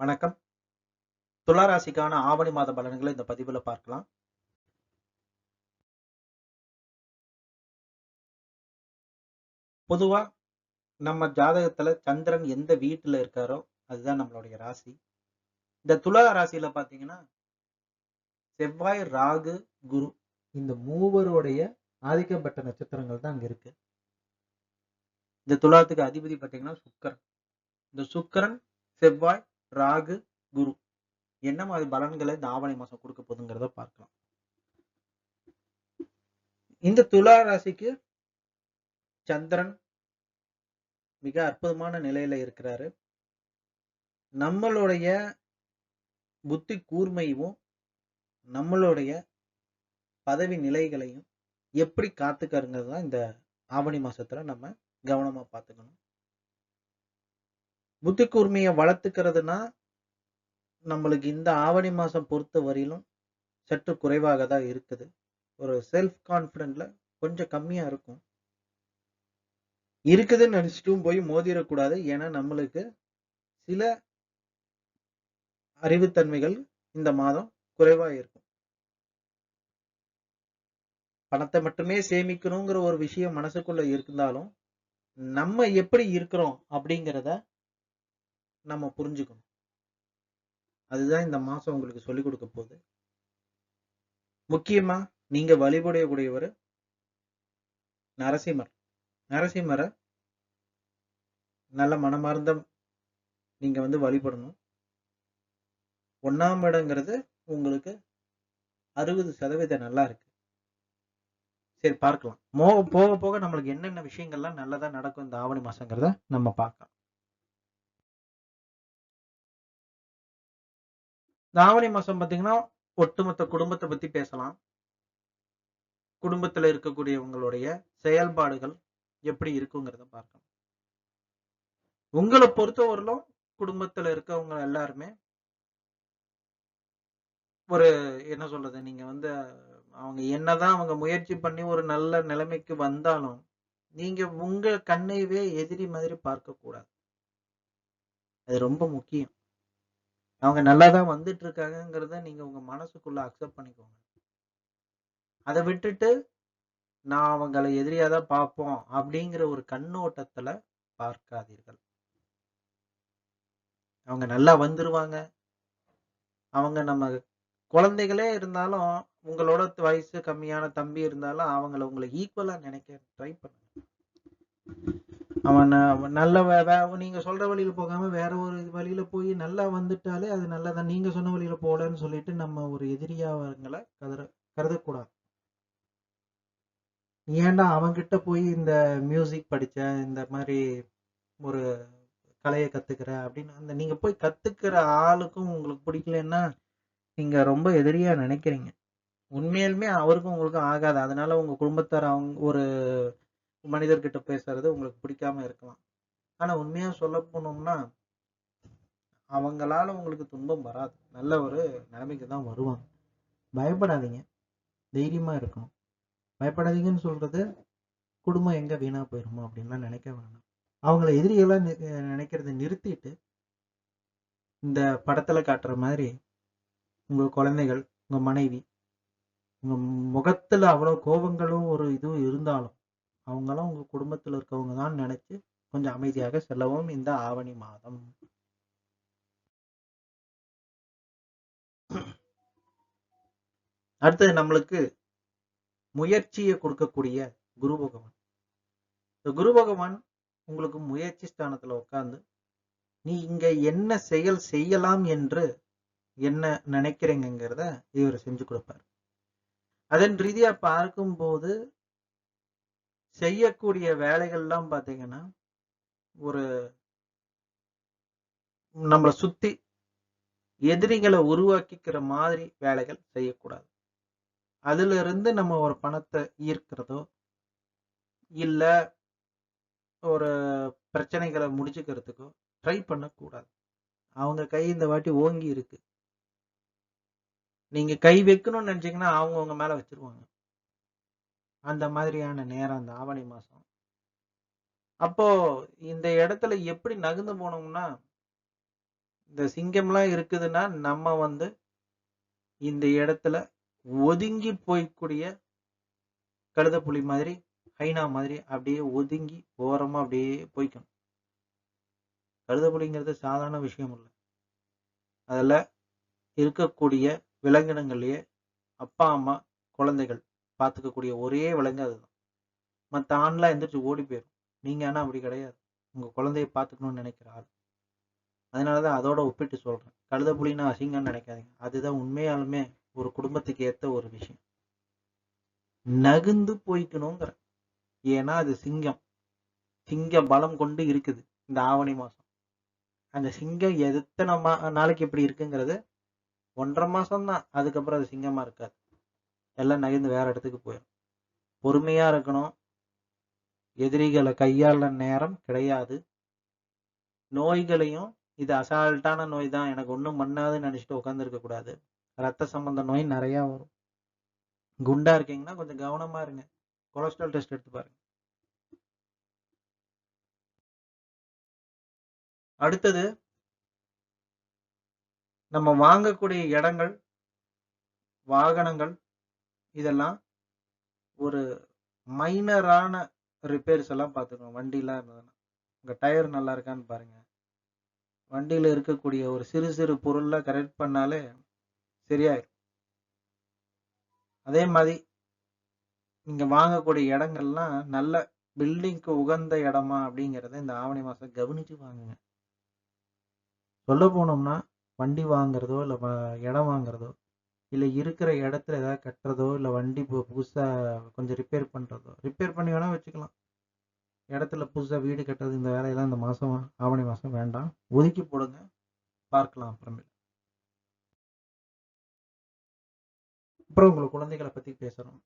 வணக்கம். துலா ராசிக்கான ஆவணி மாத பலன்களை இந்த பதிவுல பார்க்கலாம். பொதுவா நம்ம ஜாதகத்துல சந்திரன் எந்த வீட்டுல இருக்காரோ, அதுதான் நம்மளுடைய ராசி. இந்த துலா ராசியில பாத்தீங்கன்னா செவ்வாய், ராகு, குரு இந்த மூவருடைய ஆதிக்கம் பெற்ற நட்சத்திரங்கள் தான் அங்க இருக்கு. இந்த துலாத்துக்கு அதிபதி பார்த்தீங்கன்னா சுக்கரன் இந்த சுக்கரன் செவ்வாய், ராகு, குரு என்ன மாதிரி பலன்களை இந்த ஆவணி மாசம் கொடுக்க போகுதுங்கிறத பார்க்கலாம். இந்த துலா ராசிக்கு சந்திரன் மிக அற்புதமான நிலையில இருக்கிறாரு. நம்மளுடைய புத்தி கூர்மையும், நம்மளுடைய பதவி நிலைகளையும் எப்படி காத்துக்கறங்கிறது தான் இந்த ஆவணி மாசத்துல நம்ம கவனமா பார்த்துக்கணும். புத்தி கூர்மையை வளர்த்துக்கிறதுனா, நம்மளுக்கு இந்த ஆவணி மாதம் பொறுத்த வரையிலும் சற்று குறைவாக தான் இருக்குது. ஒரு செல்ஃப் கான்ஃபிடென்ட்ல கொஞ்சம் கம்மியா இருக்கும். இருக்குதுன்னு நினச்சிட்டும் போய் மோதிடக்கூடாது ஏன்னா, நம்மளுக்கு சில அறிவுத்தன்மைகள் இந்த மாதம் குறைவாக இருக்கும். பணத்தை மட்டுமே சேமிக்கணுங்கிற ஒரு விஷயம் மனசுக்குள்ள இருந்தாலும், நம்ம எப்படி இருக்கிறோம் அப்படிங்கிறத நம்ம புரிஞ்சுக்கணும். அதுதான் இந்த மாசம் உங்களுக்கு சொல்லிக் கொடுக்க போகுது முக்கியமா நீங்க வழிபடையக்கூடியவர் நரசிம்மர். நரசிம்மரை நல்ல மனமார்ந்த நீங்க வந்து வழிபடணும். ஒன்றாம் இடங்கிறது உங்களுக்கு 60% நல்லா இருக்கு. சரி பார்க்கலாம். மோ போக போக நம்மளுக்கு என்னென்ன விஷயங்கள்லாம் நல்லதாக நடக்கும் இந்த ஆவணி மாதங்கிறத நம்ம பார்க்கலாம். இந்த ஆவணி மாசம் பார்த்தீங்கன்னா, ஒட்டுமொத்த குடும்பத்தை பத்தி பேசலாம். குடும்பத்துல இருக்கக்கூடியவங்களுடைய செயல்பாடுகள் எப்படி இருக்குங்கிறத பார்க்கலாம். உங்களை பொறுத்தவரையிலும் குடும்பத்துல இருக்கவங்க எல்லாருமே ஒரு என்ன சொல்றது? நீங்க வந்து அவங்க என்னதான் அவங்க முயற்சி பண்ணி ஒரு நல்ல நிலைமைக்கு வந்தாலும், நீங்க உங்க கண்ணையவே எதிரி மாதிரி பார்க்கக்கூடாது. அது ரொம்ப முக்கியம். அவங்க நல்லா தான் வந்துட்டு இருக்காங்கிறத நீங்க உங்க மனசுக்குள்ள அக்செப்ட் பண்ணிக்கோங்க. அதை விட்டுட்டு, நான் அவங்கள எதிரியா தான் பார்ப்போம் அப்படிங்கிற ஒரு கண்ணோட்டத்துல பார்க்காதீர்கள். அவங்க நல்லா வந்துருவாங்க. அவங்க நம்ம குழந்தைகளே இருந்தாலும், உங்களோட வயசு கம்மியான தம்பி இருந்தாலும், அவங்கள உங்களை ஈக்குவலா நினைக்க ட்ரை பண்ணுங்க. அவன் நல்ல வே நீங்க சொல்ற வழியில போகாம வேற ஒரு வழியில போய் நல்லா வந்துட்டாலே, அது நல்லதான். நீங்க சொன்ன வழியில போலன்னு சொல்லிட்டு நம்ம ஒரு எதிரியாவங்களை கதற கருத கருதக்கூடாது. ஏன்டா அவன்கிட்ட போய் இந்த மியூசிக் படிச்ச, இந்த மாதிரி ஒரு கலையை கத்துக்கிற அப்படின்னு அந்த நீங்க போய் கத்துக்கிற ஆளுக்கும் உங்களுக்கு பிடிக்கலன்னா, நீங்க ரொம்ப எதிரியா நினைக்கிறீங்க. உண்மையிலுமே அவருக்கும் உங்களுக்கும் ஆகாது. அதனால உங்க குடும்பத்தார் அவங்க ஒரு மனிதர்கிட்ட பேசுறது உங்களுக்கு பிடிக்காம இருக்கலாம். ஆனா உண்மையா சொல்ல போனோம்னா, அவங்களால உங்களுக்கு துன்பம் வராது. நல்ல ஒரு நிலைமைக்கு தான் வருவாங்க. பயப்படாதீங்க. தைரியமா இருக்கணும். பயப்படாதீங்கன்னு சொல்றது, குடும்பம் எங்க வீணா போயிருமோ அப்படின்லாம் நினைக்க வேணாம். அவங்கள எதிரிகளா நினைக்கிறத நிறுத்திட்டு, இந்த படத்துல காட்டுற மாதிரி, உங்க குழந்தைகள், உங்க மனைவி, உங்க முகத்துல அவ்வளவு கோபங்களும் ஒரு இதுவும் இருந்தாலும், அவங்கலாம் உங்க குடும்பத்துல இருக்கவங்க தான் நினைச்சு கொஞ்சம் அமைதியாக செல்லவும் இந்த ஆவணி மாதம். அடுத்தது நம்மளுக்கு முயற்சியை கொடுக்கக்கூடிய குரு பகவான். இந்த குரு பகவான் உங்களுக்கு முயற்சி ஸ்தானத்துல உட்கார்ந்து, நீ இங்க என்ன செயல் செய்யலாம் என்று என்ன நினைக்கிறீங்கிறத இவரு செஞ்சு கொடுப்பார் அதன் ரீதியா பார்க்கும்போது, செய்யக்கூடிய வேலைகள்லாம் பார்த்தீங்கன்னா, ஒரு நம்மளை சுத்தி எதிரிகளை உருவாக்கிக்கிற மாதிரி வேலைகள் செய்யக்கூடாது. அதிலிருந்து நம்ம ஒரு பணத்தை ஈர்க்கிறதோ, இல்ல ஒரு பிரச்சனைகளை முடிச்சுக்கிறதுக்கோ ட்ரை பண்ணக்கூடாது. அவங்க கை இந்த வாட்டி ஓங்கி இருக்கு. நீங்க கை வைக்கணும்னு நினைச்சீங்கன்னா, அவங்க உங்க மேல வச்சிருவாங்க அந்த மாதிரியான நேரம் இந்த ஆவணி மாசம். அப்போ இந்த இடத்துல எப்படி நகர்ந்து போனோம்னா, இந்த சிங்கம்லாம் இருக்குதுன்னா நம்ம வந்து இந்த இடத்துல ஒதுங்கி போய்க்கூடிய கழுதைப்புலி மாதிரி ஹைனா மாதிரி அப்படியே ஒதுங்கி ஓரமா அப்படியே போய்க்கணும் கழுதைப்புலிங்கிறது சாதாரண விஷயம் இல்லை அதுல இருக்கக்கூடிய விலங்கினங்கள்லேயே அப்பா அம்மா குழந்தைகள் பார்த்துக்கக்கூடிய ஒரே விலங்கு அதுதான். மற்ற ஆண்லாம் எந்திரிச்சு ஓடி போயிடும் நீங்க ஆனா அப்படி கிடையாது. உங்க குழந்தைய பார்த்துக்கணும்னு நினைக்கிற ஆள். அதனாலதான் அதோட ஒப்பிட்டு சொல்றேன். கழுத புலின்னா அசிங்கம்னு நினைக்காதீங்க. அதுதான் உண்மையாலுமே ஒரு குடும்பத்துக்கு ஏத்த ஒரு விஷயம். நகுந்து போய்க்கணுங்கிற ஏன்னா அது சிங்கம். சிங்க பலம் கொண்டு இருக்குது இந்த ஆவணி மாசம். அந்த சிங்கம் எத்தனை மா நாளைக்கு எப்படி இருக்குங்கிறது ஒன்றரை மாதம் தான் அதுக்கப்புறம் அது சிங்கமா இருக்காது. எல்லாம் நகர்ந்து வேற இடத்துக்கு போயிடும் பொறுமையா இருக்கணும். எதிரிகளை கையாள நேரம் கிடையாது. நோய்களையும் இது அசால்ட்டான நோய் தான். எனக்கு ஒன்றும் பண்ணாதுன்னு நினைச்சிட்டு உட்காந்துருக்க கூடாது. ரத்த சம்பந்த நோய் நிறையா வரும். குண்டா இருக்கீங்கன்னா கொஞ்சம் கவனமா இருங்க. கொலஸ்ட்ரால் டெஸ்ட் எடுத்து பாருங்க. அடுத்தது நம்ம வாங்கக்கூடிய இடங்கள் வாகனங்கள் இதெல்லாம் ஒரு மைனரான ரிப்பேர்ஸ் எல்லாம் பார்த்துக்கணும். வண்டிலாம் இருந்ததுன்னா. உங்கள் டயர் நல்லா இருக்கான்னு பாருங்கள் வண்டியில் இருக்கக்கூடிய ஒரு சிறு சிறு பொருள்ல கரெக்ட் பண்ணாலே சரியாயிடும் அதே மாதிரி நீங்கள் வாங்கக்கூடிய இடங்கள்லாம் நல்ல பில்டிங்க்கு உகந்த இடமா அப்படிங்கிறத இந்த ஆவணி மாதம் கவனித்து வாங்குங்க. சொல்ல போனோம்னா வண்டி வாங்குறதோ இல்லை இடம் வாங்குறதோ இல்லை இருக்கிற இடத்துல ஏதாவது கட்டுறதோ இல்லை வண்டி புதுசாக கொஞ்சம் ரிப்பேர் பண்ணுறதோ ரிப்பேர் பண்ணி வேணால் வச்சுக்கலாம். இடத்துல புதுசாக வீடு கட்டுறது இந்த வேலையெல்லாம் இந்த மாதம் ஆவணி மாதம் வேண்டாம். ஒதுக்கி போடுங்க. பார்க்கலாம் அப்புறமே அப்புறம் உங்களை குழந்தைகளை பற்றி பேசுகிறோம்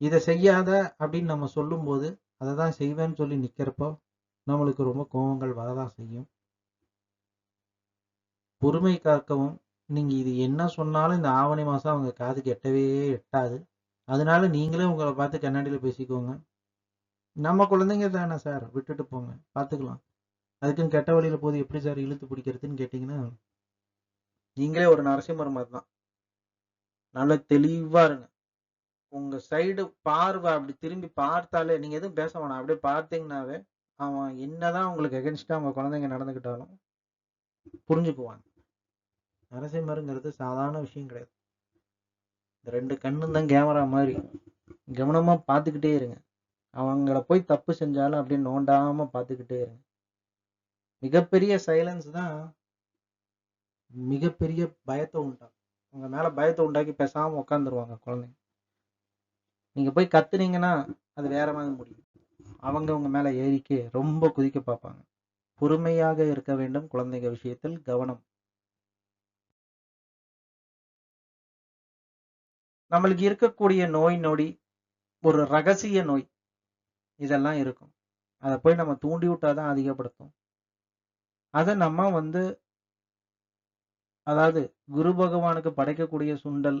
இதை செய்யாத அப்படின்னு நம்ம சொல்லும்போது அதை தான் செய்வேன்னு சொல்லி நிற்கிறப்போ நம்மளுக்கு ரொம்ப கோபங்கள் வரதான் செய்யும். பொறுமை காக்கவும் நீங்கள் இது என்ன சொன்னாலும் இந்த ஆவணி மாதம் அவங்க காது கெட்டவே எட்டாது. அதனால நீங்களே உங்களை பார்த்து கண்ணாடியில் பேசிக்கோங்க. நம்ம குழந்தைங்க தானே சார்? விட்டுட்டு போங்க. பார்த்துக்கலாம். அதுக்குன்னு கெட்ட வழியில் போது எப்படி சார் இழுத்து பிடிக்கிறதுன்னு கேட்டிங்கன்னா நீங்களே ஒரு நரசிம்மர் மாதிரி தான் நல்ல தெளிவாக இருங்க. உங்கள் சைடு பார்வை அப்படி திரும்பி பார்த்தாலே நீங்கள் எதுவும் பேச வேணாம். அப்படியே பார்த்தீங்கன்னாவே அவன் என்னதான் உங்களுக்கு எகென்ஸ்டாக அவங்க குழந்தைங்க நடந்துக்கிட்டாலும் புரிஞ்சுக்குவாங்க. நரசிம்மருங்கிறது சாதாரண விஷயம் கிடையாது. இந்த ரெண்டு கண்ணும் தான் கேமரா மாதிரி. கவனமா பார்த்துக்கிட்டே இருங்க. அவங்கள போய் தப்பு செஞ்சாலும் அப்படியே நோண்டாம பார்த்துக்கிட்டே இருங்க. மிகப்பெரிய சைலன்ஸ் தான் மிகப்பெரிய பயத்தை உண்டாக்கும். அவங்க மேல பயத்தை உண்டாக்கி பேசாம உட்காந்துருவாங்க குழந்தைங்க. நீங்க போய் கத்துனீங்கன்னா அது வேற மாதிரி முடியும். அவங்க உங்க மேல ஏறிக்கே ரொம்ப குதிக்க பார்ப்பாங்க. பொறுமையாக இருக்க வேண்டும் குழந்தைங்க விஷயத்தில் கவனம். நம்மளுக்கு இருக்கக்கூடிய நோய் நொடி ஒரு ரகசிய நோய் இதெல்லாம் இருக்கும். அதை போய் நம்ம தூண்டி விட்டாதான் அதிகப்படுத்தும். அதை நம்ம வந்து அதாவது குரு பகவானுக்கு படைக்கக்கூடிய சுண்டல்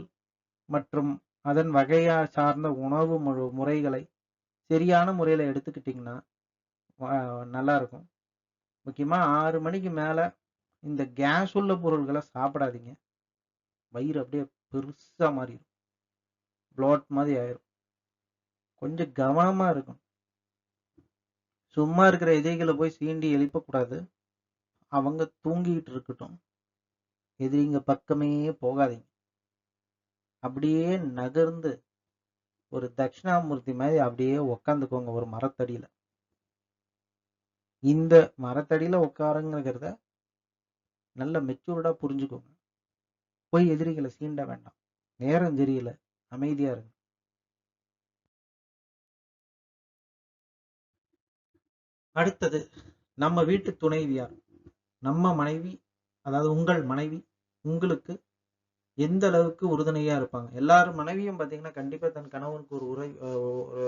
மற்றும் அதன் வகையா சார்ந்த உணவு மு முறைகளை சரியான முறையில் எடுத்துக்கிட்டிங்கன்னா நல்லா இருக்கும். முக்கியமாக ஆறு மணிக்கு மேலே இந்த கேஸ் உள்ள பொருள்களை சாப்பிடாதீங்க. வயிறு அப்படியே பெருசாக மாறிடும். பிளாட் மாதிரி ஆயிரும். கொஞ்சம் கவனமா இருக்கும் சும்மா இருக்கிற எதிரிகளை போய் சீண்டி எழுப்பக்கூடாது. அவங்க தூங்கிட்டு இருக்கட்டும். எதிரிங்க பக்கமே போகாதீங்க. அப்படியே நகர்ந்து ஒரு தட்சிணாமூர்த்தி மாதிரி அப்படியே உக்காந்துக்கோங்க ஒரு மரத்தடியில. இந்த மரத்தடியில உட்காருங்கிறத நல்ல மெச்சூர்டா புரிஞ்சுக்கோங்க. போய் எதிரிகளை சீண்ட வேண்டாம். நேரம் தெரியல அமைதியா இருங்க அடுத்தது நம்ம வீட்டு துணைவியார் நம்ம மனைவி அதாவது உங்கள் மனைவி உங்களுக்கு எந்த அளவுக்கு உறுதுணையா இருப்பாங்க? எல்லாரும் மனைவியும் பாத்தீங்கன்னா கண்டிப்பா தன் கணவனுக்கு ஒரு உரை ஒரு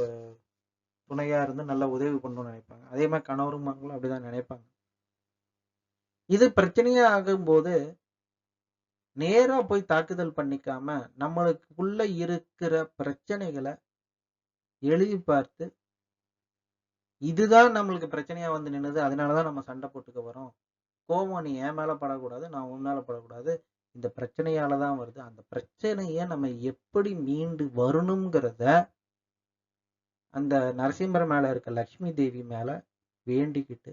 துணையா இருந்து நல்லா உதவி பண்ணணும்னு நினைப்பாங்க. அதே மாதிரி கணவரும் மங்களும் அப்படிதான் நினைப்பாங்க. இது பிரச்சனையா ஆகும்போது நேரா போய் தாக்குதல் பண்ணிக்காம நம்மளுக்குள்ள இருக்கிற பிரச்சனைகளை எழுதி பார்த்து இதுதான் நம்மளுக்கு பிரச்சனையா வந்து நின்னுது அதனாலதான் நம்ம சண்டை போட்டுக்க வரோம். கோவம் நீ என் மேல படக்கூடாது நான் உன் மேல படக்கூடாது. இந்த பிரச்சனையால தான் வருது. அந்த பிரச்சனைய நம்ம எப்படி மீண்டு வரணுங்கிறத அந்த நரசிம்மர் மேல இருக்க லக்ஷ்மி தேவி மேல வேண்டிக்கிட்டு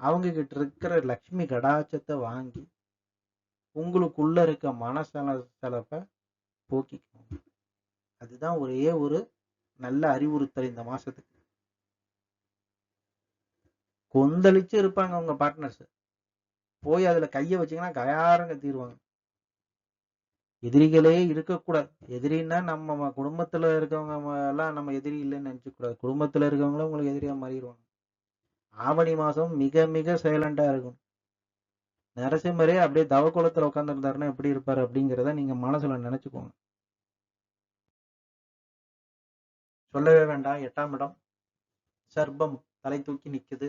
அவங்க கிட்ட இருக்கிற லக்ஷ்மி கடாச்சத்தை வாங்கி உங்களுக்குள்ள இருக்க மனசல செலப்பை போக்கிக்கோங்க அதுதான் ஒரே ஒரு நல்ல அறிவுறுத்தல் இந்த மாசத்துக்கு. கொந்தளிச்சு இருப்பாங்க உங்க பார்ட்னர்ஸ் போய் அதுல கைய வச்சீங்கன்னா கயாரங்க தீருவாங்க. எதிரிகளே இருக்கக்கூடாது. எதிரின்னா நம்ம குடும்பத்துல இருக்கவங்க எல்லாம் நம்ம எதிரி இல்லைன்னு நினைச்சுக்கூடாது. குடும்பத்துல இருக்கவங்களும் உங்களுக்கு எதிரியா மாறிடுவாங்க. ஆவணி மாசம் மிக மிக சைலண்டா இருக்கும் நரசிம்மரே அப்படியே தவக்குளத்துல உட்காந்துருந்தாருன்னா எப்படி இருப்பாரு அப்படிங்கிறத நீங்க மனசுல நினைச்சுக்கோங்க. சொல்லவே வேண்டாம் எட்டாம் இடம். சர்பம் தலை தூக்கி நிக்குது.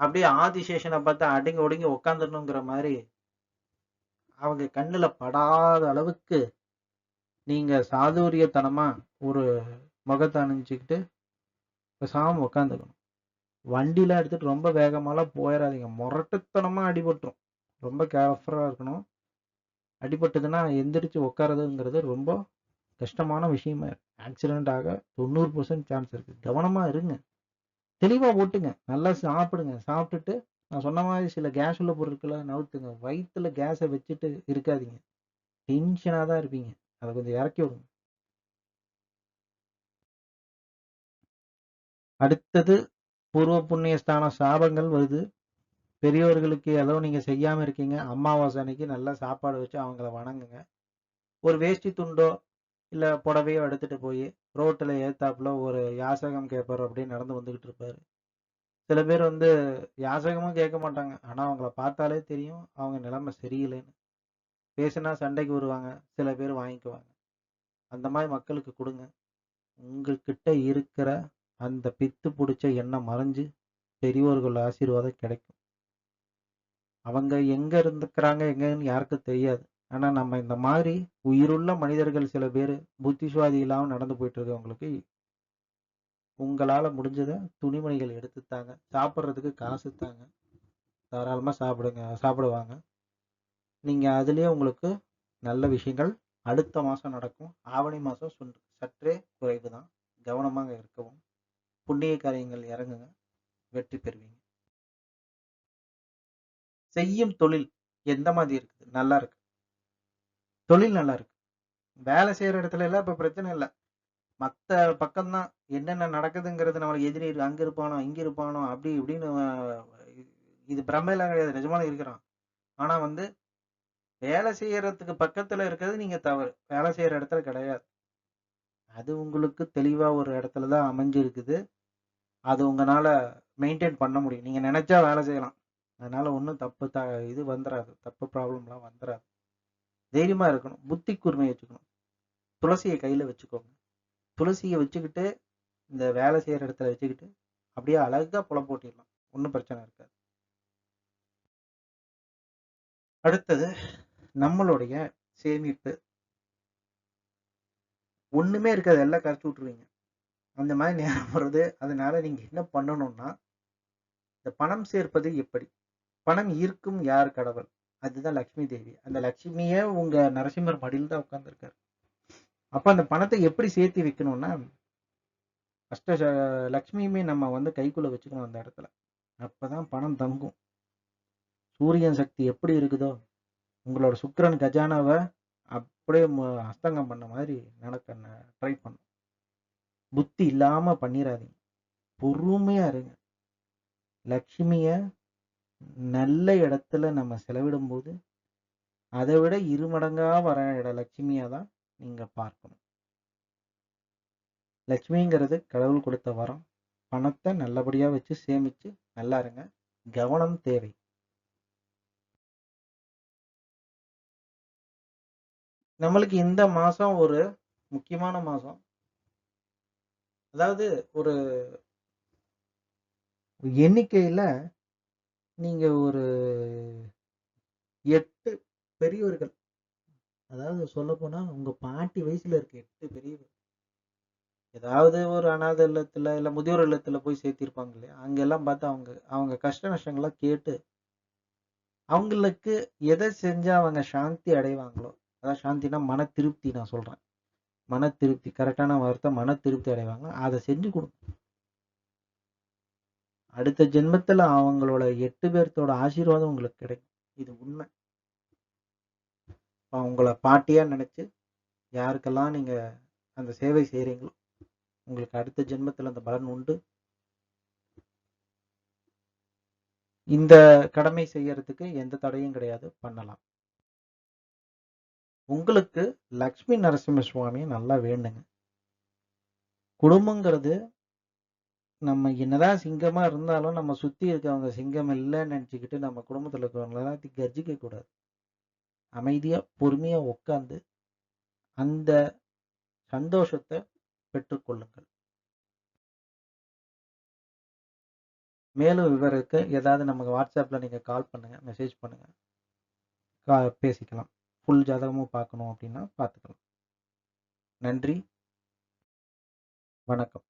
அப்படியே ஆதிசேஷனை பார்த்து அடங்கி ஒடுங்கி உக்காந்துடணுங்கிற மாதிரி அவங்க கண்ணுல படாத அளவுக்கு நீங்க சாதுரியத்தனமா ஒரு முகத்தை அணிஞ்சுக்கிட்டு பேசாம உட்காந்துக்கணும் வண்டிலாம் எடுத்துகிட்டு ரொம்ப வேகமாலாம் போயிடாதீங்க முரட்டுத்தனமாக அடிபட்டுரும். ரொம்ப கேர்ஃபுல்லாக இருக்கணும். அடிபட்டதுன்னா எந்திரிச்சு உட்காரதுங்கிறது ரொம்ப கஷ்டமான விஷயமா ஆக்சிடென்ட் ஆக தொண்ணூறு பர்சன்ட் சான்ஸ் இருக்குது கவனமாக இருங்க. தெளிவாக ஓட்டுங்க. நல்லா சாப்பிடுங்க. சாப்பிட்டுட்டு நான் சொன்ன மாதிரி சில கேஸ் உள்ள பொருட்களை நவுத்துங்க வயிற்றுல கேஸை வச்சுட்டு இருக்காதீங்க. டென்ஷனாக தான் இருப்பீங்க. அதை கொஞ்சம் இறக்கி விடுங்க. அடுத்தது பூர்வ புண்ணிய ஸ்தான சாபங்கள் வருது. பெரியோர்களுக்கு ஏதோ நீங்க செய்யாம இருக்கீங்க. அமாவாசை அன்னைக்கு நல்லா சாப்பாடு வச்சு அவங்கள வணங்குங்க. ஒரு வேஷ்டி துண்டோ இல்ல புடவையோ எடுத்துட்டு போய் ரோட்டில் ஏத்தாப்புல ஒரு யாசகம் கேட்பார் அப்படின்னு நடந்து வந்துகிட்டு இருப்பாரு. சில பேர் வந்து யாசகமும் கேட்க மாட்டாங்க. ஆனா அவங்கள பார்த்தாலே தெரியும். அவங்க நிலைமை சரியில்லைன்னு. பேசினா சண்டைக்கு வருவாங்க. சில பேர் வாங்கிக்குவாங்க. அந்த மாதிரி மக்களுக்கு கொடுங்க. உங்ககிட்ட இருக்கிற அந்த பித்து பிடிச்ச எண்ணம் மறைஞ்சு பெரியோர்கள் ஆசீர்வாதம் கிடைக்கும். அவங்க எங்க இருந்துக்கிறாங்க எங்கன்னு யாருக்கும் தெரியாது. ஆனா நம்ம இந்த மாதிரி உயிருள்ள மனிதர்கள் சில பேர் புத்திசுவாதி இல்லாம நடந்து போயிட்டு இருக்கவங்களுக்கு உங்களால முடிஞ்சதை துணிமணிகள் எடுத்து தாங்க சாப்பிட்றதுக்கு காசு தாங்க. தாராளமா சாப்பிடுங்க சாப்பிடுவாங்க. நீங்க அதுலேயே உங்களுக்கு நல்ல விஷயங்கள் அடுத்த மாசம் நடக்கும். ஆவணி மாசம் சற்றே குறைவு தான் கவனமாக இருக்கவும். புண்ணிய காரியங்கள் இறங்குங்க வெற்றி பெறுவீங்க. செய்யும் தொழில் எந்த மாதிரி இருக்குது? நல்லா இருக்கு. தொழில் நல்லா இருக்கு. வேலை செய்யற இடத்துல எல்லாம் இப்ப பிரச்சனை இல்லை. மத்த பக்கம்தான் என்னென்ன நடக்குதுங்கிறது நம்மளுக்கு எதிரி அங்க இருப்பானோ இங்க இருப்பானோ அப்படி இப்படின்னு இது பிரம்மையெல்லாம் கிடையாது. நிஜமான இருக்கிறான். ஆனா வந்து வேலை செய்யறதுக்கு பக்கத்துல இருக்கிறது நீங்க தவறு. வேலை செய்யற இடத்துல கிடையாது. அது உங்களுக்கு தெளிவா ஒரு இடத்துல தான் அமைஞ்சிருக்குது. அது உங்களால் மெயின்டைன் பண்ண முடியும். நீங்கள் நினச்சா வேலை செய்யலாம். அதனால் ஒன்றும் தப்பு த இது வந்துடாது தப்பு ப்ராப்ளம்லாம் வந்துடாது தைரியமாக இருக்கணும். புத்தி கூர்மையை வச்சுக்கணும். துளசியை கையில் வச்சுக்கோங்க. துளசியை வச்சுக்கிட்டு இந்த வேலை செய்கிற இடத்துல வச்சுக்கிட்டு அப்படியே அழகாக புலம் போட்டிடலாம். ஒன்றும் பிரச்சனை இருக்காது. அடுத்தது நம்மளுடைய சேமிப்பு. ஒன்றுமே இருக்காது. எல்லாம் கரைச்சி விட்ருவீங்க அந்த மாதிரி நேரம் வருது. அதனால நீங்கள் என்ன பண்ணணும்னா இந்த பணம் சேர்ப்பது எப்படி? பணம் ஈர்க்கும் யார் கடவுள்? அதுதான் லக்ஷ்மி தேவி. அந்த லக்ஷ்மியே உங்க நரசிம்மர் மடியில் தான் உட்காந்துருக்காரு அப்ப அந்த பணத்தை எப்படி சேர்த்து வைக்கணும்னா அஷ்ட லக்ஷ்மியுமே நம்ம வந்து கைக்குள்ள வச்சுக்கணும் அந்த இடத்துல. அப்பதான் பணம் தங்கும். சூரியன் சக்தி எப்படி இருக்குதோ உங்களோட சுக்கரன் கஜானாவை அப்படியே அஸ்தங்கம் பண்ண மாதிரி நடக்க ட்ரை பண்ணும். புத்தி இல்லாம பண்ணிடாதீங்க பொறுமையா இருங்க. லக்ஷ்மிய நல்ல இடத்துல நம்ம செலவிடும் போது அதை விட இருமடங்கா வர இட லட்சுமியா தான் நீங்க பார்க்கணும். லட்சுமிங்கிறது கடவுள் கொடுத்த வரம். பணத்தை நல்லபடியா வச்சு சேமிச்சு நல்லா இருங்க. கவனம் தேவை. நம்மளுக்கு இந்த மாசம் ஒரு முக்கியமான மாசம். அதாவது ஒரு எண்ணிக்கையில நீங்க ஒரு எட்டு பெரியவர்கள் அதாவது சொல்லப்போனால் உங்கள் உங்க பாட்டி வயசுல இருக்க எட்டு பெரியவர் ஏதாவது ஒரு அனாத இல்லத்துல இல்ல முதியோர் இல்லத்துல போய் சேர்த்திருப்பாங்க இல்லையா? அங்கெல்லாம் பார்த்து அவங்க அவங்க கஷ்ட நஷ்டங்கள்லாம் கேட்டு அவங்களுக்கு எதை செஞ்சா அவங்க சாந்தி அடைவாங்களோ அதாவது சாந்தினா மன திருப்தி நான் சொல்றேன். மன திருப்தி கரெக்டான வார்த்தை மன திருப்தி அடைவாங்க. அதை செஞ்சு கொடுக்கும் அடுத்த ஜென்மத்துல அவங்களோட எட்டு பேர்த்தோட ஆசீர்வாதம் உங்களுக்கு கிடைக்கும். இது உண்மை. அவங்கள பாட்டியா நினைச்சு யாருக்கெல்லாம் நீங்க அந்த சேவை செய்யறீங்களோ உங்களுக்கு அடுத்த ஜென்மத்துல அந்த பலன் உண்டு. இந்த கடமை செய்யறதுக்கு எந்த தடையும் கிடையாது. பண்ணலாம். உங்களுக்கு லக்ஷ்மி நரசிம்ம சுவாமியை நல்லா வேண்டுங்க. குடும்பங்கிறது நம்ம என்னதான் சிங்கமா இருந்தாலும் நம்ம சுத்தி இருக்கவங்க சிங்கம் இல்லைன்னு நினச்சிக்கிட்டு நம்ம குடும்பத்தில் இருக்கிறவங்க எல்லாத்தையும் கர்ஜிக்க கூடாது. அமைதியா பொறுமையா உட்காந்து அந்த சந்தோஷத்தை பெற்றுக்கொள்ளுங்கள் மேலும் விவரத்துக்கு ஏதாவது நமக்கு வாட்ஸ்அப்பில் நீங்கள் கால் பண்ணுங்கள் மெசேஜ் பண்ணுங்கள் கா- பேசிக்கலாம். ஃபுல் ஜாதகமும் பார்க்கணும் அப்படின்னா பார்த்துக்கலாம். நன்றி. வணக்கம்.